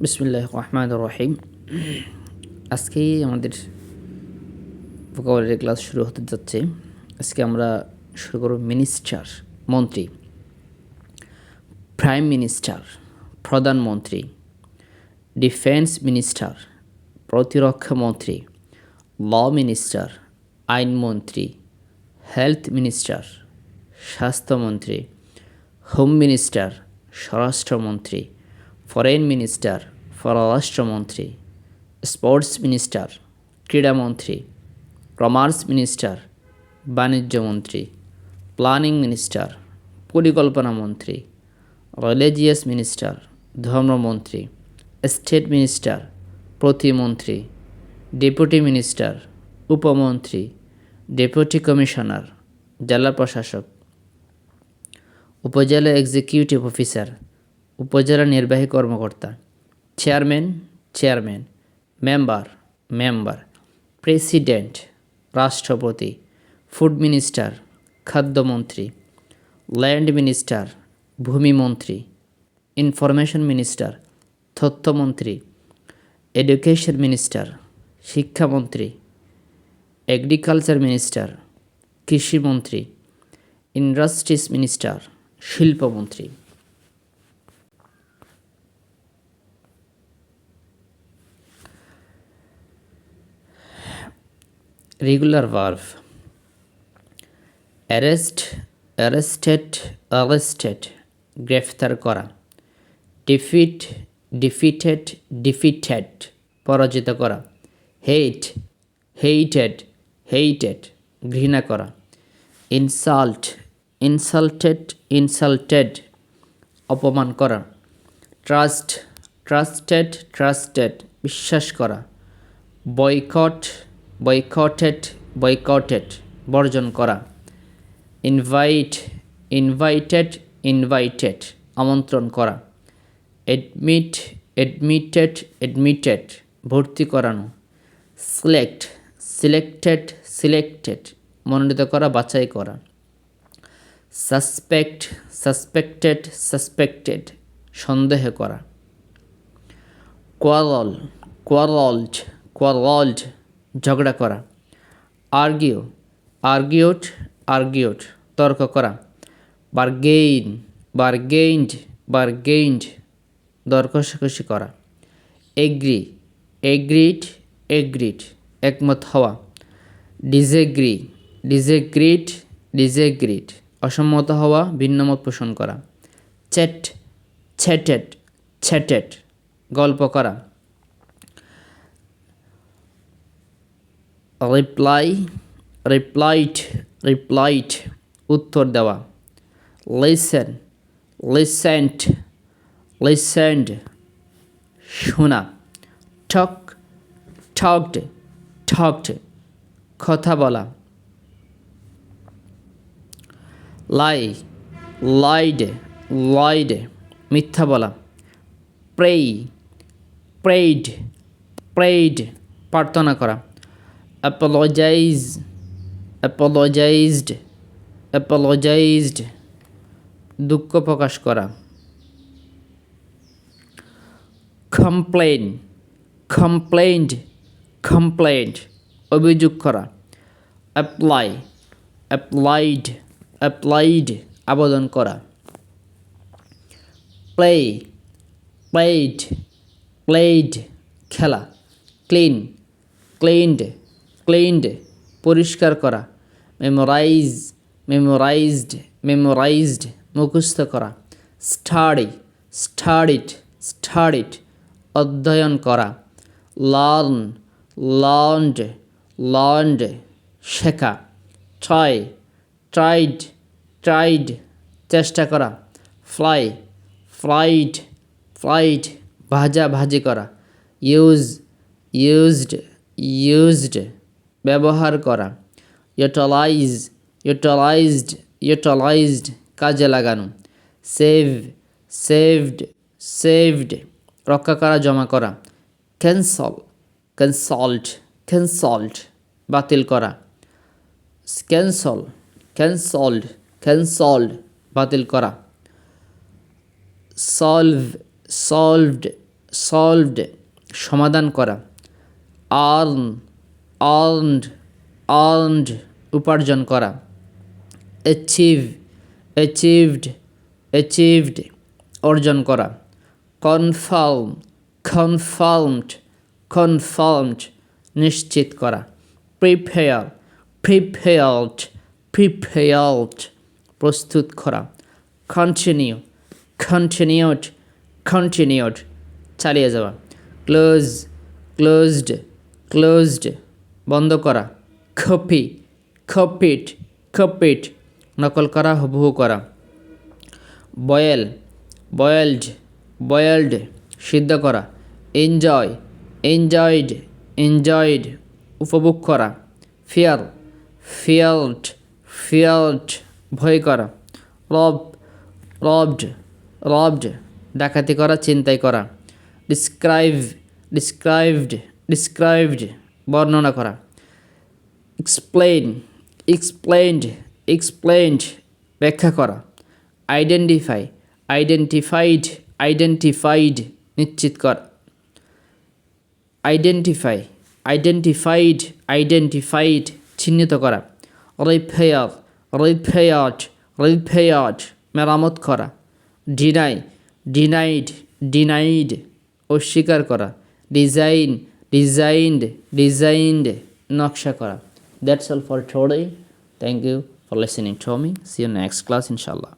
বিসমুল্লাহ রহমান রহিম। আজকেই আমাদের ভোকাবুলারি ক্লাস শুরু হতে যাচ্ছে। আজকে আমরা শুরু করব মিনিস্টার মন্ত্রী। প্রাইম মিনিস্টার প্রধানমন্ত্রী। ডিফেন্স মিনিস্টার প্রতিরক্ষা মন্ত্রী। ল মিনিস্টার আইনমন্ত্রী হেলথ মিনিস্টার স্বাস্থ্যমন্ত্রী। হোম মিনিস্টার স্বরাষ্ট্রমন্ত্রী। ফরেন মিনিস্টার পররাষ্ট্রমন্ত্রী স্পোর্টস মিনিস্টার ক্রীড়ামন্ত্রী কমার্স মিনিস্টার বাণিজ্যমন্ত্রী প্ল্যানিং মিনিস্টার পরিকল্পনা মন্ত্রী রিলিজিয়াস মিনিস্টার ধর্মমন্ত্রী স্টেট মিনিস্টার প্রতিমন্ত্রী ডেপুটি মিনিস্টার উপমন্ত্রী ডেপুটি কমিশনার জেলা প্রশাসক উপজেলা এক্সিকিউটিভ অফিসার উপজেলা নির্বাহী কর্মকর্তা, chairman chairman, member member, president, রাষ্ট্রপতি, ফুড মিনিস্টার, খাদ্যমন্ত্রী, ল্যান্ড মিনিস্টার ভূমিমন্ত্রী ইনফরমেশন মিনিস্টার, তথ্যমন্ত্রী, এডুকেশন মিনিস্টার, শিক্ষামন্ত্রী, এগ্রিকালচার মিনিস্টার, কৃষিমন্ত্রী, industries minister, শিল্পমন্ত্রী। Regular verb arrest arrested arrested গ্রেফতার করা। ডিফিট ডিফিটেড ডিফিটেড পরাজিত করা। হেট হেইটেড হেইটেড ঘৃণা করা। ইনসাল্ট ইনসাল্টেড ইনসাল্টেড অপমান করা। ট্রাস্ট ট্রাস্টেড ট্রাস্টেড বিশ্বাস করা। বয়কট বয়কটেড বয়কটেড বর্জন করা। ইনভাইট ইনভাইটেড ইনভাইটেড আমন্ত্রণ করা। এডমিট এডমিটেড এডমিটেড ভর্তি করানো। সিলেক্ট সিলেক্টেড সিলেক্টেড মনোনীত করা, বাছাই করা। সাসপেক্ট সাসপেক্টেড সাসপেক্টেড সন্দেহ করা। কোয়ারল কোয়ারল্ড কোয়ারল্ড ঝগড়া করা। আর্গিউ আর্গিউট আর্গিউট তর্ক করা। বার্গেইন, বার্গেইনড বার্গেইনড দর করা। এগ্রি এগ্রিড এগ্রিড একমত হওয়া। ডিজেগ্রি ডিজেগ্রিড ডিজেগ্রিড অসম্মত হওয়া, ভিন্নমত পোষণ করা। চ্যাট, চ্যাটেড চ্যাটেড, গল্প করা। রিপ্লাই রিপ্লাইট রিপ্লাইট উত্তর দেওয়া। লিসেন লিসেন্ট লিসেন্ড শোনা। ঠক ঠকড ঠকড কথা বলা। লাই লাইড লাইড মিথ্যা বলা। প্রেই প্রেইড প্রেইড প্রার্থনা করা। অ্যাপোলজাইজ অ্যাপোলজাইজড অ্যাপোলজাইজড দুঃখ প্রকাশ করা। কমপ্লেন কমপ্লেন্ড কমপ্লেন্ট অভিযোগ করা। অ্যাপ্লাই অ্যাপ্লাইড অ্যাপ্লাইড আবেদন করা। প্লে প্লেড প্লেড খেলা। ক্লিন ক্লিনড ক্লিনড পরিষ্কার করা মেমোরাইজ মেমোরাইজড মেমোরাইজড মুখস্থ করা স্টাডি স্টাডিড স্টাডিড অধ্যয়ন করা লার্ন লার্নড লার্নড শেখা ট্রাই ট্রাইড ট্রাইড চেষ্টা করা ফ্লাই ফ্লাইট ফ্লাইট ভাজা ভাজি করা ইউজ ইউজড ইউজড ব্যবহার করা। ইউটিলাইজ ইউটিলাইজড ইউটিলাইজড কাজে লাগানো। সেভ সেভড সেভড রক্ষা করা, জমা করা। ক্যান্সল কনসাল্ট কনসাল্ট বাতিল করা। ক্যান্সল ক্যান্সল্ড ক্যান্সল্ড বাতিল করা। সলভ সলভড সলভড সমাধান করা। আর্ন আর্নড আর্নড উপার্জন করা অ্যাচিভ অ্যাচিভড অ্যাচিভড অর্জন করা কনফার্ম কনফার্মড কনফার্মড নিশ্চিত করা প্রিপেয়ার প্রিপেয়ার্ড প্রিপেয়ার্ড প্রস্তুত করা কন্টিনিউ কন্টিনিউড কন্টিনিউড চালিয়ে যাওয়া ক্লোজ ক্লোজড ক্লোজড বন্ধ করা। খপি খপিট খপিট নকল করা, হুবহু করা। বয়েল, বয়েলড বয়েলড, সিদ্ধ করা। এনজয়, এনজয়েড এনজয়েড, উপভোগ করা। ফিয়ার ফিয়াল্ট ফিয়াল্ট ভয় করা। রব, রবড রবড, ডাকাতি করা, চিন্তাই করা। ডিসক্রাইব ডিসক্রাইবড ডিসক্রাইবড বর্ণনা করা। এক্সপ্লেন এক্সপ্লেনড এক্সপ্লেনড ব্যাখ্যা করা। আইডেন্টিফাই আইডেন্টিফাইড আইডেন্টিফাইড নিশ্চিত করা। আইডেন্টিফাই আইডেন্টিফাইড আইডেন্টিফাইড চিহ্নিত করা। রিফেয়ার রিফেয়ার্ড রিফেয়ার্ড মেরামত করা। ডিনাই ডিনাইড ডিনাইড অস্বীকার করা। ডিজাইন ডিজাইনড ডিজাইনড নকশা করা। That's all for today thank you for listening to me see you next class ইনশাল্লাহ